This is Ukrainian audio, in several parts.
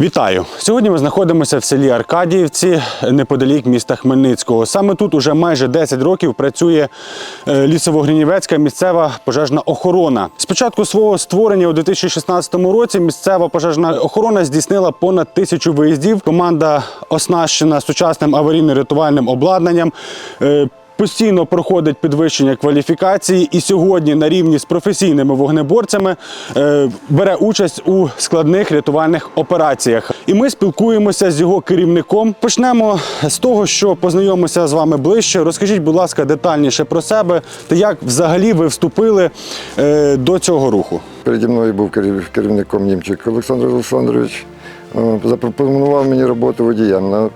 Вітаю! Сьогодні ми знаходимося в селі Аркадіївці неподалік міста Хмельницького. Саме тут уже майже 10 років працює е, лісово-гринівецька місцева пожежна охорона. З початку свого створення у 2016 році місцева пожежна охорона здійснила понад тисячу виїздів. Команда оснащена сучасним аварійно-рятувальним обладнанням. Постійно проходить підвищення кваліфікації і сьогодні на рівні з професійними вогнеборцями е, бере участь у складних рятувальних операціях. І ми спілкуємося з його керівником. Почнемо з того, що познайомимося з вами ближче. Розкажіть, будь ласка, детальніше про себе та як взагалі ви вступили е, до цього руху. Переді мною був керів- керівником Німчик Олександр Олександрович. Е, Запропонував мені роботу водієм на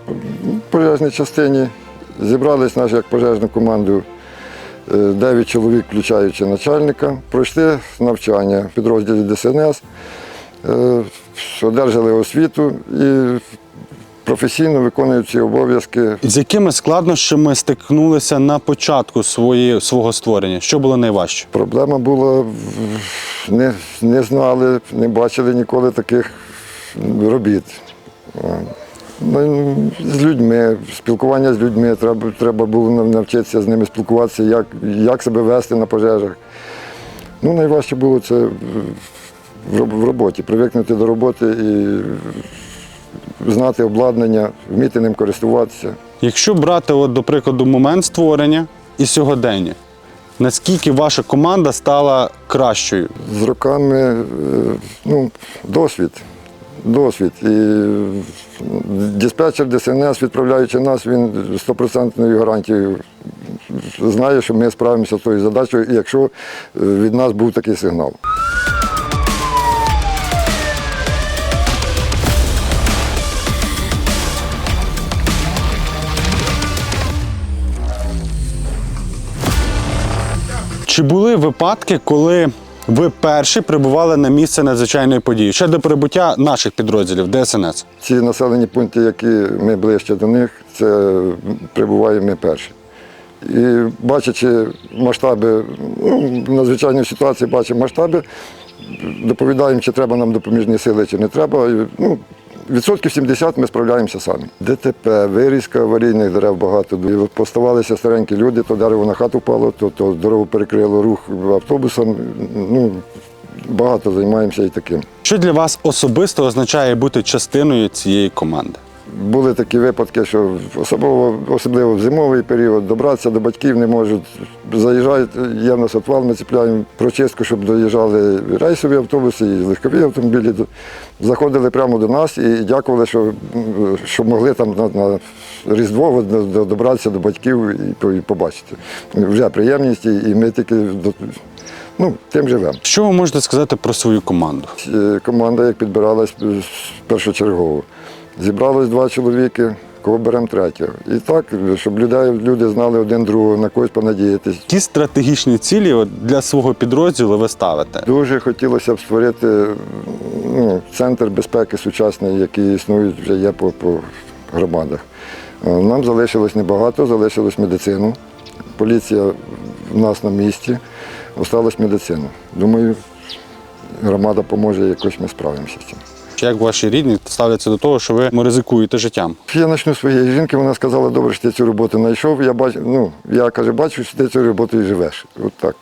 пожежній частині. Зібрались наші як пожежну команду е, 9 чоловік, включаючи начальника. Пройшли навчання в підрозділі ДСНС, е, одержали освіту і професійно виконують ці обов'язки. З якими складнощами стикнулися на початку своєї, свого створення? Що було найважче? Проблема була, не, не знали, не бачили ніколи таких робіт. Ну, З людьми, спілкування з людьми, треба, треба було навчитися з ними спілкуватися, як, як себе вести на пожежах. Ну, найважче було це в в роботі, привикнути до роботи і знати обладнання, вміти ним користуватися. Якщо брати, от, до прикладу, момент створення і сьогодення, наскільки ваша команда стала кращою? з роками е, ну, досвід. Досвід. І диспетчер ДСНС, відправляючи нас, він стопроцентною гарантією знає, що ми справимося з тою задачею, якщо е, від нас був такий сигнал. Чи були випадки, коли ви перші прибували на місце надзвичайної події ще до прибуття наших підрозділів ДСНС? Ці населені пункти, які ми ближче до них, це прибуваємо ми перші. І бачачи масштаби, ну, надзвичайної ситуації, бачимо масштаби, доповідаємо, чи треба нам допоміжні сили, чи не треба. Ну, відсотків 70 ми справляємося самі. ДТП, вирізка аварійних дерев багато. Поставалися старенькі люди, то дерево на хату впало, то, то дорогу перекрило рух автобусом. Ну, багато займаємося і таким. Що для вас особисто означає бути частиною цієї команди? Були такі випадки, що особливо, особливо в зимовий період добратися до батьків не можуть. Заїжджають, є в нас отвал, ми ціпляємо прочистку, щоб доїжджали рейсові автобуси і легкові автомобілі. Заходили прямо до нас і дякували, що, що могли там на, на Різдво добратися до батьків і, і побачити. Вже приємність, і ми тільки ну, тим живемо. Що ви можете сказати про свою команду? Е, Команда як підбиралась першочергово. Зібралось два чоловіки, кого беремо третього. І так, щоб людей, люди знали один другого, на когось понадіятись. Які стратегічні цілі от, для свого підрозділу ви ставите? Дуже хотілося б створити ну, центр безпеки сучасний, який існує вже є по, по громадах. Е, Нам залишилось небагато, залишилось медицину. Поліція в нас на місці, осталась медицина. Думаю, громада поможе, якось ми справимося з цим. Як ваші рідні ставляться до того, що ви ризикуєте життям? Я почну своєї жінки, вона сказала, добре, що ти цю роботу знайшов. Я бачу, ну, я каже, бачу, що ти цю роботу і живеш. От так.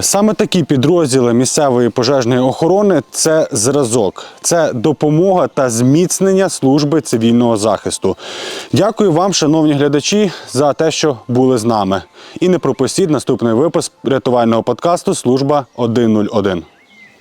Саме такі підрозділи місцевої пожежної охорони це зразок, це допомога та зміцнення служби цивільного захисту. Дякую вам, шановні глядачі, за те, що були з нами. І не пропустіть наступний випуск рятувального подкасту Служба 101.